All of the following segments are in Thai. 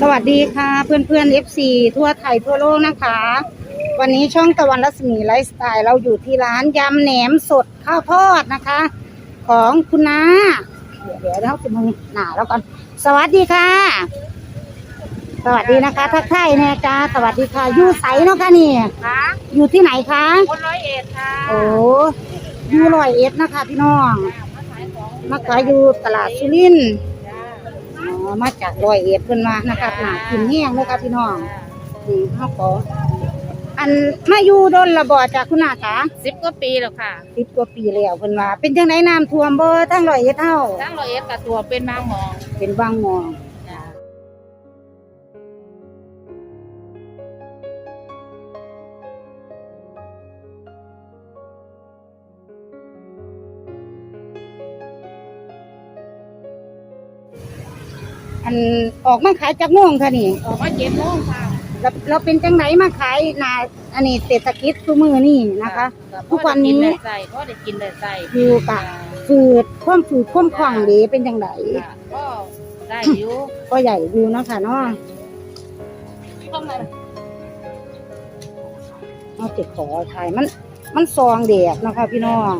สวัสดีค่ะเพื่อนเพื่อนๆ FC ทั่วไทยทั่วโลกนะคะ วันนี้ช่องตะวันรัศมีไลฟ์สไตล์เราอยู่ที่ร้านยำแหนมสดข้าวทอดนะคะ ของคุณน้าเดี๋ยวเดี๋ยวเราจะมึงหนาแล้วก่อนสวัสดีค่ะ สวัสดีนะคะ ทักทายแน่จ้าสวัสดีค่ะอยู่ใสเนาะคะนี่ค่ะอยู่ที่ไหนคะคนร้อยเอ็ดค่ะโอ้อยู่ร้อยเอ็ดนะคะ พี่น้องมาขายอยู่ตลาดสุรินทร์ อ๋อมาจากร้อยเอ็ดเพิ่นมานะคะหนากินแห้งเลยค่ะพี่น้องนี่เขาขออันมาอยู่ดนระบอจากคุณอาคะสิบกว่าปีแล้วค่ะสิบกว่าปีแล้วเพิ่นว่าเป็นจังไดน้ำท่วมบ่ทั้งร้อยเอ็ดเท่าตั้งร้อยเอ็ดกับตัวเป็นบางหมองเป็นบางหมอง อันออกมาขายจากโม่วงค่ะนี่ออกมาเจ็ดโมงค่ะเราเราเป็นจังไดมาขายหนาอันนี้เศรษฐกิจซุมือนี่นะคะ ทุกวันนี้ได้ใส่ก็ได้กินได้ใส่อยู่กับฝืดความฝืดความคล่องดีเป็นจังไดค่ะก็ได้อยู่ก็ใหญ่อยู่เนาะค่ะเนาะต้องมาเอาติดขอถ่ายมันมันซองเด็กนะคะพี่น้อง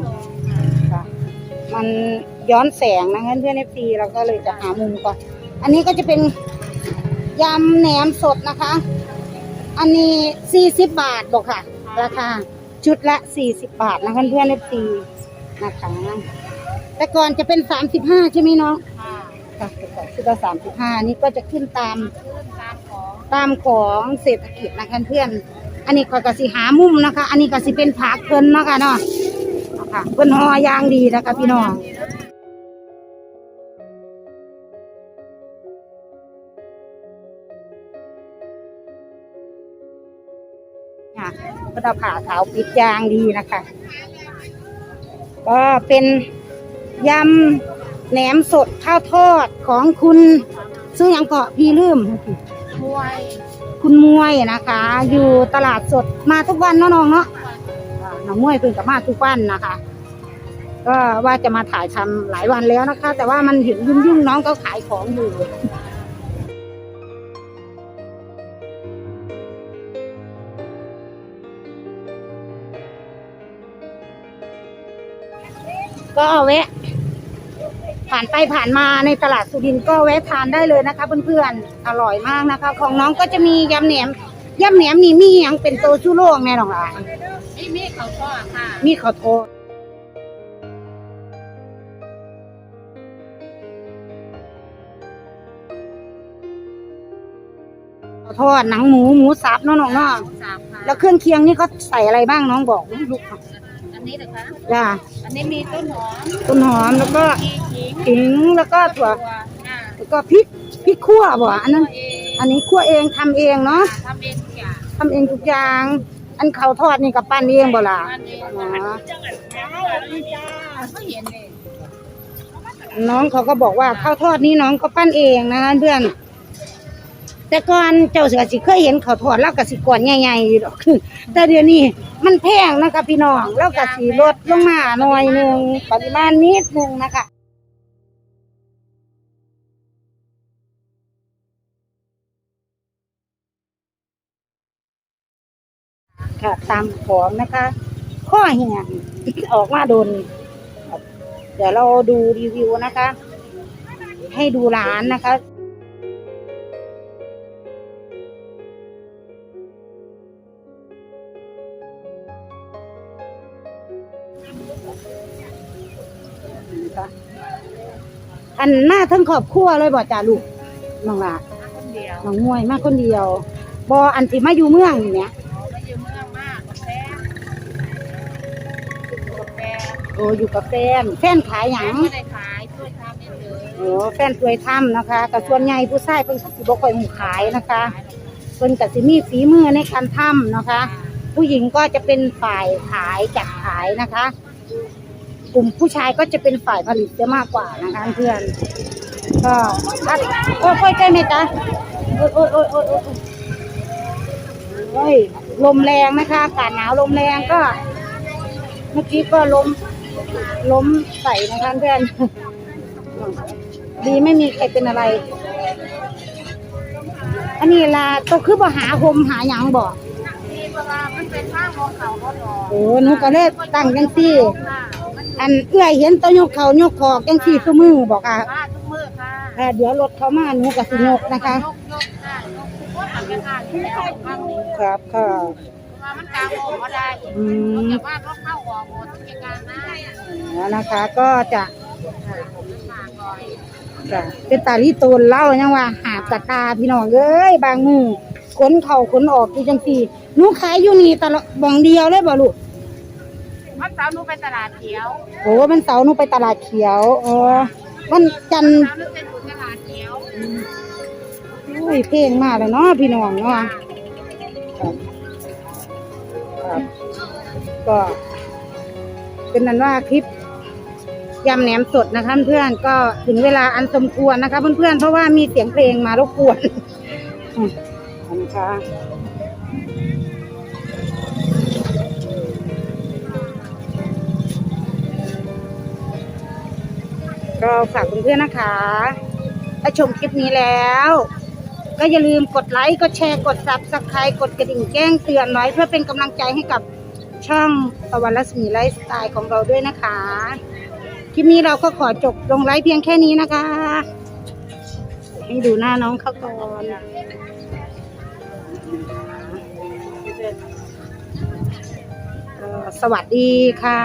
ค่ะมันย้อนแสงนะงั้นเพื่อนเอฟซีเราก็เลยจะหามุมก่อน อันนี้ก็จะเป็นยำแหนมสดนะคะ อันนี้สี่สิบบาทบอกค่ะ ราคาชุดละสี่สิบบาทนะคะเพื่อนเอฟซีนะคะแต่ก่อนจะเป็นสามสิบห้าใช่ไหมน้องค่ะค่ะแต่ก่อนชุดละสามสิบห้านี่ก็จะขึ้นตามตามของเศรษฐกิจนะคะเพื่อนอันนี้ก็กสิหามุมนะคะ อันนี้ก็สิเป็นผักเพิ่นเนาะค่ะเนาะนะคะเพิ่นหอยางดีนะคะพี่น้อง ค่ะก็จะผ่าขาวปิดยางดีนะคะ ก็เป็นยำแหนมสดข้าวทอดของคุณซื้อหยังเกาะพี่ลืม มวยคุณมวยนะคะ อยู่ตลาดสดมาทุกวันเนาะน้องเนาะอ่าน้องมวยเพิ่งกับมาทุกวันนะคะ ก็ว่าจะมาถ่ายทำหลายวันแล้วนะคะ แต่ว่ามันเห็นยุ่งยุ่งๆน้องก็ขายของอยู่ ก็แวะ ผ่านไปผ่านมาในตลาดสุรินทร์ก็แวะทานได้เลยนะคะเพื่อนๆอร่อยมากนะคะ ของน้องก็จะมียำแหนมยำแหนมนี่มีหยังเป็นโตชูโรงแน่นอนล่ะนี่มีเขาวทอดค่ะมีข้าวโพดข้าวทอดหนังหมูหมูสับเนาะน้องเนาะสามค่ะแล้วเครื่องเคียงนี่เขาใส่อะไรบ้างน้องบอกลูก ค่ะอันนี้นะคะจ้าอันนี้มีต้นหอมต้นหอมแล้วก็มีขิงขิงแล้วก็ถั่วตัวอ่าแล้วก็พริกพริกขั่วบ่อันนั้น ตัวเองอันนี้คั่วเองทำเองเนาะทำเองทุกอย่างทำเองทุกอย่าง อันเขาวทอดนี่กับปั้นเองบ่ล่ะอันนี้อ๋อไม่เห็นเลยน้องเขาก็บอกว่าข้าวทอดนี่น้องก็ปั้นเองนะคะเพื่อน แต่ก่อนเจ้าเสือสิเคยเห็นเขาวทอดแล้วก็สิก่อนใหญ่ๆอยู่ดอกแต่เดี๋ยวนี้มันแพงนะคะพี่น้องแล้วก็สิลดลงมาหน่อยหนึงปริมาณนิดนึงนะคะค่ะตามของนะคะ ข้อแห้งออกมาโดน เดี๋ยวเราดูรีวิวนะคะ ให้ดูร้านนะคะ อันหน้าทั้งครอบครัวเลยบ่จ่าลูกน้องละคนเดียวน้องมวยมาคนเดียวบออันที่มาอยู่เมืองนี่เนี่ยไม่อยู่เมืองมากกาแฟกาแฟโอ้อยู่กับแฟนแฟนขายหยัง ไม่ได้ขายช่วยทำเฉยโอ้แฟนตัวยถ้ำนะคะกับส่วนใหญ่ผู้ชายเพิ่นก็สิบ่ค่อยหูขายนะคะเพิ่นก็สิมีฝีมือในการทำนะคะ ผู้หญิงก็จะเป็นฝ่ายขายจัดขายนะคะ กลุ่มผู้ชายก็จะเป็นฝ่ายผลิตจะมากกว่านะคะเพื่อนก็อัดโอ้ยค่อยใจไหมจ๊ะโอ้ยโอ้ยโอ้ยโอ้ยโอ้ยลมแรงนะคะอากาศหนาวลมแรงก็ เมื่อกี้ก็ล้มล้มใส่นะคะเพื่อนดีไม่มีใครเป็นอะไร อันนี้ล่ะตัวคือบ่หาหมหาหยังบ่นี่เพราะว่ามันเป็นข้างของเขาเขาหรอโอ้หนูก็เลยตั้งจังซี่ อันเอื้อยเห็นตัวยกเขายกคอกจังซี่ซุมือบอกค่ะผ้าทุกมือค่ะเอ่อเดี๋ยวรถเขามาหนูก็สิยกนะคะ ยกยกค่ะยกทุกคนทำกันค่ะที่แล้วข้างนี้ครับค่ะเพราะว่ามันกลางโอ่งก็ได้อืมแต่ว่ารถเข้าออกหมดทุกการได้แล้วนะคะก็จะฝากหน่อยจะเป็นตาลีตูนเล่ายังว่าหาบตะตาพี่น้องเอ้ยบางมือขนเข่าขนออกอยู่จังซี่หนูขายอยู่นี่ตลอดบ่องเดียวเลยบ่ลูก วันเสาร์หนูไปตลาดเขียวโอ้มันเสาร์หนูไปตลาดเขียวอ๋อวันจันทร์เสาร์หนูเป็นอยู่ตลาดเขียวโอ้ยเพลงมากเลยเนาะพี่น้องเนาะครับครับก็เป็นนั้นว่าคลิปยำแหนมสดนะคะเพื่อนก็ถึงเวลาอันสมควรนะคะ เพื่อนๆเพราะว่ามีเสียงเพลงมารบกวนอืมนะคะ ก็ฝากเพื่อนๆนะคะถ้าชมคลิปนี้แล้ว ก็อย่าลืมกดไลค์กดแชร์กดซับสไครต์กดกระดิ่งแจ้งเตือนไว้เพื่อเป็นกำลังใจให้กับช่องตะวันรัศมีไลฟ์สไตล์ของเราด้วยนะคะ คลิปนี้เราก็ขอจบลงไลฟ์เพียงแค่นี้นะคะ ให้ดูหน้าน้องเขาก่อนก็สวัสดีค่ะ